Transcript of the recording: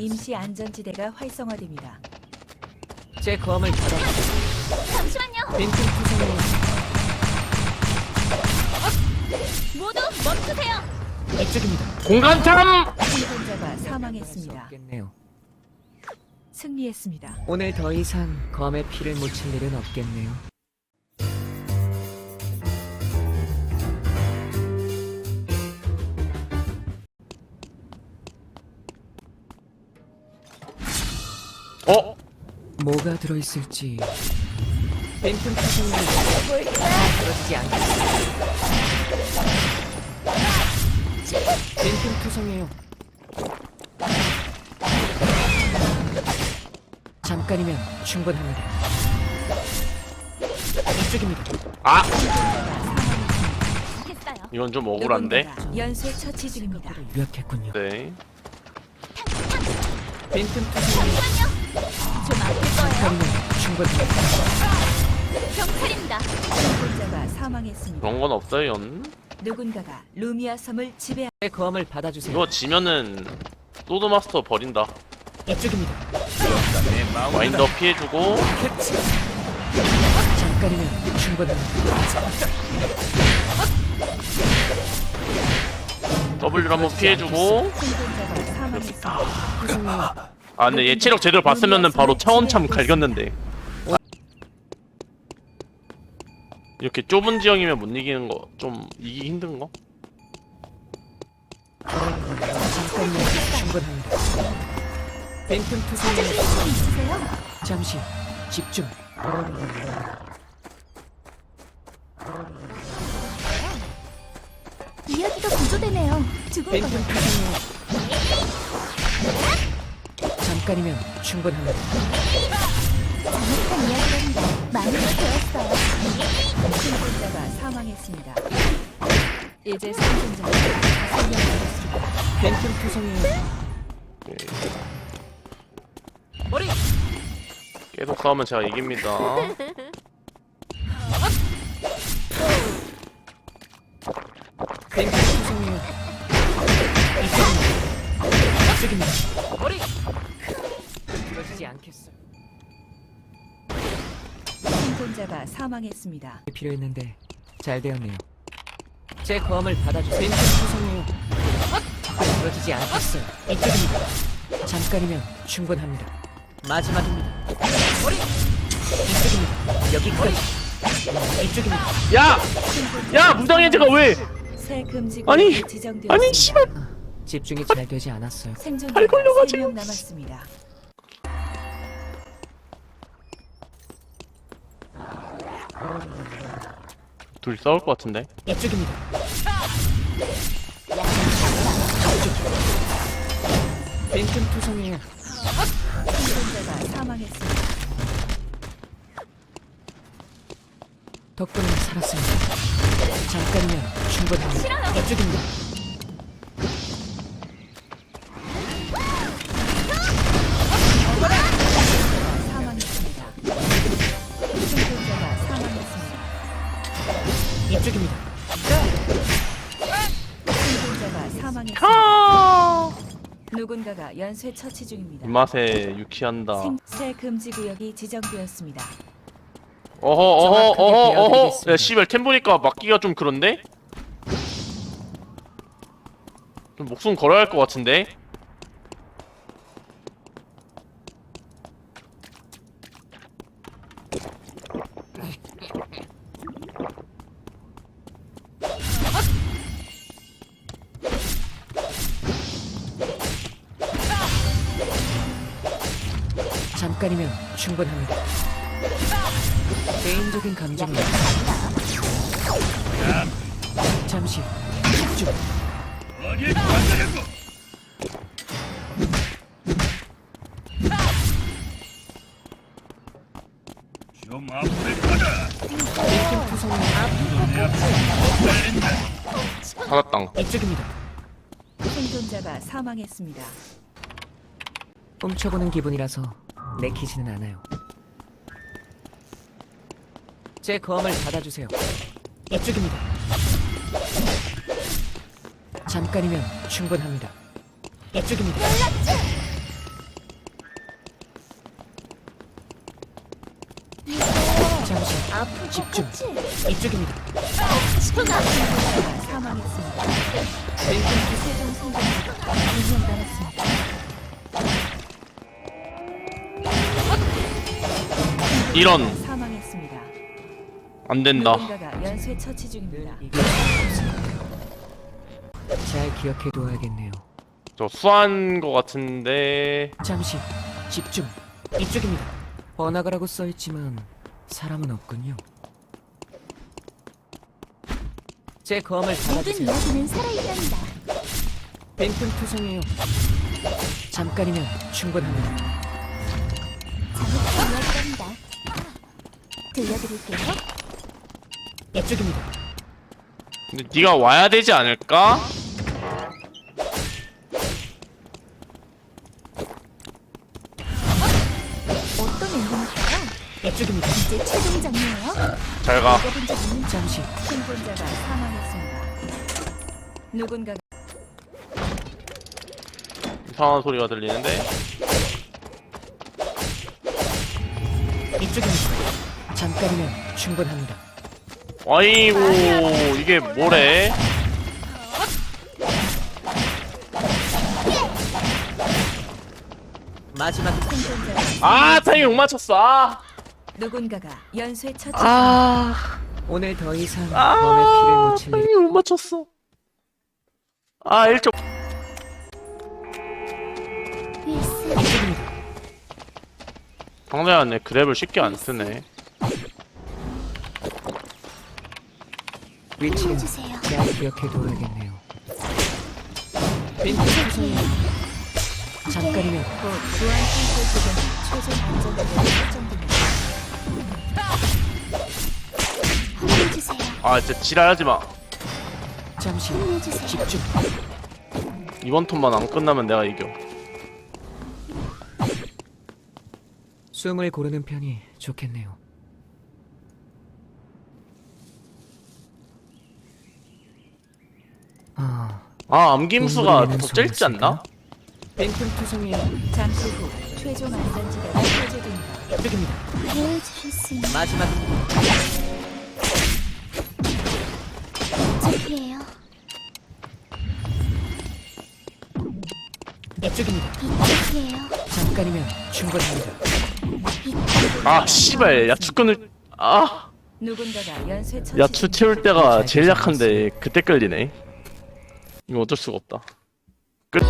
임시 안전지대가 활성화됩니다. 제 검을 받아주세요. 잠시만요. 빈틈 투성이에요. 모두 멈추세요. 이쪽입니다. 공간탐! 생존자가 수 사망했습니다. 없겠네요. 승리했습니다. 오늘 더 이상 검에 피를 묻힐 일은 없겠네요. 어? 뭐가 들어있을지 빈틈 투성이에요. 그러지 않겠어요. 빈틈 투성이에요. 잠깐이면 충분합니다. 이쪽입니다. 아! 이건 좀 억울한데? 연쇄 처치 중입니다. 유약했군요. 네. 빈틈 투성이에요. 경찰입니다. 생존자가 사망했습니다. 그런 건 없어요. 누군가가 루미아 섬을 지배 제 검을 받아주세요. 이거 지면은 소드 마스터 버린다. 이쪽입니다. 와인더 피해주고 잠깐이면 충분합니다. W를 한번 피해주고 생존자가 사망했습니다. 투성이에요. 아 근데 얘 체력 제대로 봤으면은 바로 차원참 갈겼는데 이렇게 좁은 지형이면 못 이기는 거 좀 이기기 힘든 거? 충분합니다. 잠시 집중. 이야기가 구조되네요. 죽을 거예요. 잠깐이면 충분합니다. 잘못한 이야기랍니 사망했습니다. 이제 생존자가 다섯 명 남았습니다. 투성이에요. 네. 머리. 계속 싸우면 제가 이깁니다. 빈틈 투성이에요. 이쪽입니다. 이쪽입니다. 머리. 그러지 않겠어. 생존자가 사망했습니다. 필요했는데 잘 되었네요. 제 검을 받아주세요. 빈틈 투성이에요. 부러지지 않겠어요. 이쪽입니다. 잠깐이면 충분합니다. 마지막입니다. 머리. 이쪽입니다. 여기까지. 이쪽입니다. 야! 야 무장해제가 왜? 새 금지 아니, 구역이 지정되었습니다. 아니 씨발 아, 집중이 잘 되지 않았어요. 생존자가 걸려가지고. 3명 남았습니다. 둘이 싸울 것 같은데? 이쪽입니다. 빈틈 투성이에요. 생존자가 사망했습니다. 덕분에 살았습니다. 잠깐이면 충분합니다. 이쪽입니다. 이쪽입니다. 생존자가 사망했습니다. 아! 누군가가 연쇄 처치 중입니다. 입맛에 유쾌한다. 생, 새 금지 구역이 지정되었습니다. 어허 어허 어허 어허. 야 씨발 템 보니까 막기가 좀 그런데? 좀 목숨 걸어야 할 것 같은데? 잠깐이면 충분합니다. 개인적인 감정입니다. 잠시 집중. 좀 앞을 가라. 빈틈 투성이에요. 하나땅. 이쪽입니다. 생존자가 사망했습니다. 훔쳐보는 기분이라서 내키지는 않아요. 제 검을 받아주세요. 이쪽입니다. 잠깐이면 충분합니다. 이쪽입니다. 잠시 집중. 이쪽입니다. 사망했습니다. 이런 사망했습니다. 안 된다. 누군가가 연쇄 처치 중입니다. 잘 기억해 둬야겠네요. 저 수한 거 같은데 잠시 집중. 이쪽입니다. 번화가라고 써 있지만 사람은 없군요. 제 검을 모든 잡아주세요. 이야기는 살아있단다. 빈틈 투성이에요. 잠깐이면 충분합니다. 들려드릴게요. 이쪽입니다. 근데 네가 와야 되지 않을까? 어떤 엔딩일까요? 이쪽입니다. 이제 최종장이에요. 잘 가. 읽어본 적 있는 잠시 생존자가 사망했습니다. 누군가가 이상한 소리가 들리는데 이쪽입니다. 잠깐이면 충분합니다. 아이고 이게 뭐래? 마지막 아 타이밍 못 맞췄어. 아, 누군가가 연쇄 처치 아, 오늘 더 이상 아 검의 피를 묻힐 일 타이밍 못 맞췄어. 아 일점. 윌슨. 이쪽입니다. 상대하네 그랩을 쉽게 안 쓰네. 위치는. 잘 기억해 둬야겠네요. 빈틈투성이에요. 잠깐이면. 아 진짜 지랄하지 마. 잠시. 집중. 이번 턴만 안 끝나면 내가 이겨. 숨을 고르는 편이 좋겠네요. 아, 아 암김수가 더 짧지 않나? 빈틈투성이에요. 잠시 후 최종 안전지대가 표제됩니다. 수 있는 마지막 이쪽이에요. 이쪽입니다. 이쪽이에요. 잠깐이면 충분합니다. 아 씨발 야추끈을 아 누군가가 연쇄 처치 야추. 채울 때가 제일 약한데 그때 끌리네. 이거 어쩔 수가 없다. 끝.